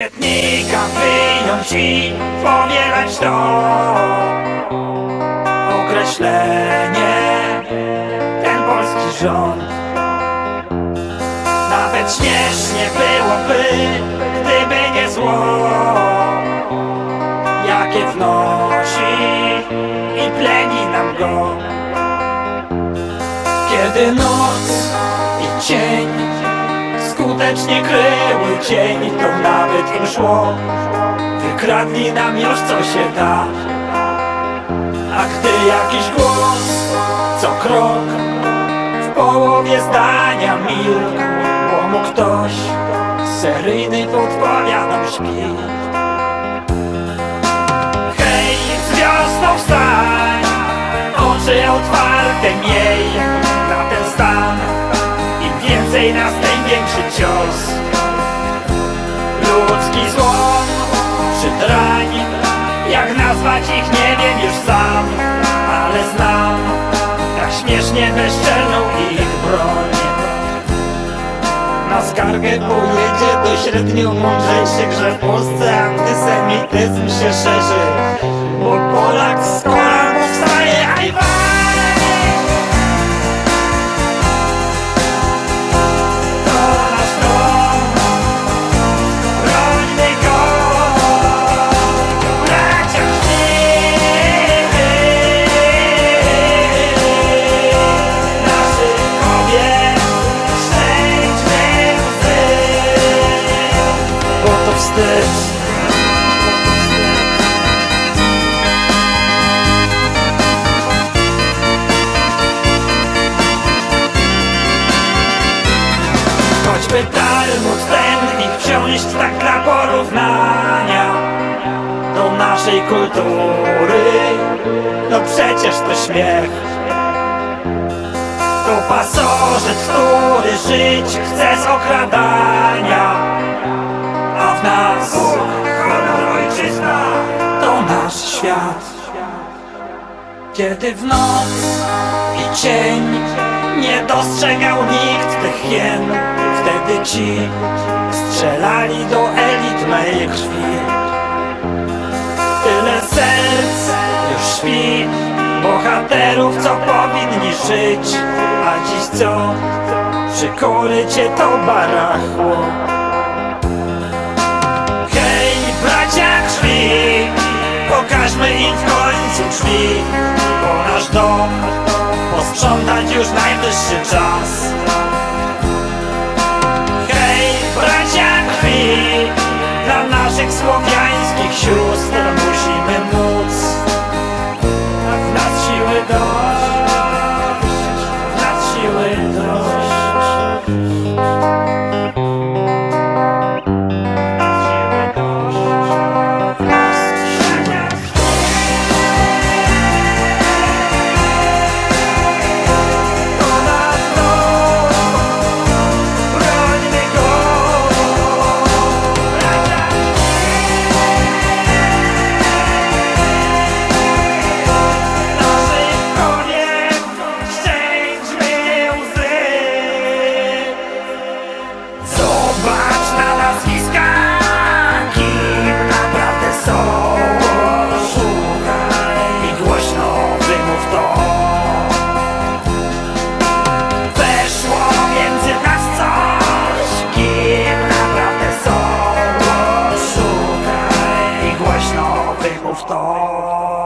Etnika wyjąć i powielać to. Określenie Ten polski rząd. Nawet śmiesznie byłoby Gdyby nie zło. Jakie wnosi I pleni nam go. Kiedy noc i cień Skutecznie kryły cień To nawet im szło. Wykradli nam już co się da. A gdy jakiś głos Co krok W połowie zdania milkł Bo mu ktoś Seryjny podpowiadał śpi Hej, wiosną wstań Oczy otwarte miej Na ten stan Im więcej nas, tym większy cios. Ludzki złom czy drań Jak nazwać ich nie wiem już sam Ale znam Tak śmiesznie bezczelną ich broń. Na skargę pojedzie do średnio mądrzejszych, że w Polsce antysemityzm się szerzy Bo Polak z Wstyd Choćby Talmud ten ich wsiąść tak dla porównania Do naszej kultury No przecież to śmiech. To pasożyt, który żyć chce z kiedy w noc i cień nie dostrzegał nikt tych hien Wtedy ci strzelali do elit mej krwi. Tyle serc już śpi Bohaterów, co powinni żyć A dziś co? Przy korycie to barachło. Hej, bracia krwi Pokażmy im w końcu drzwi nasz dom Posprzątać już najwyższy czas famous star.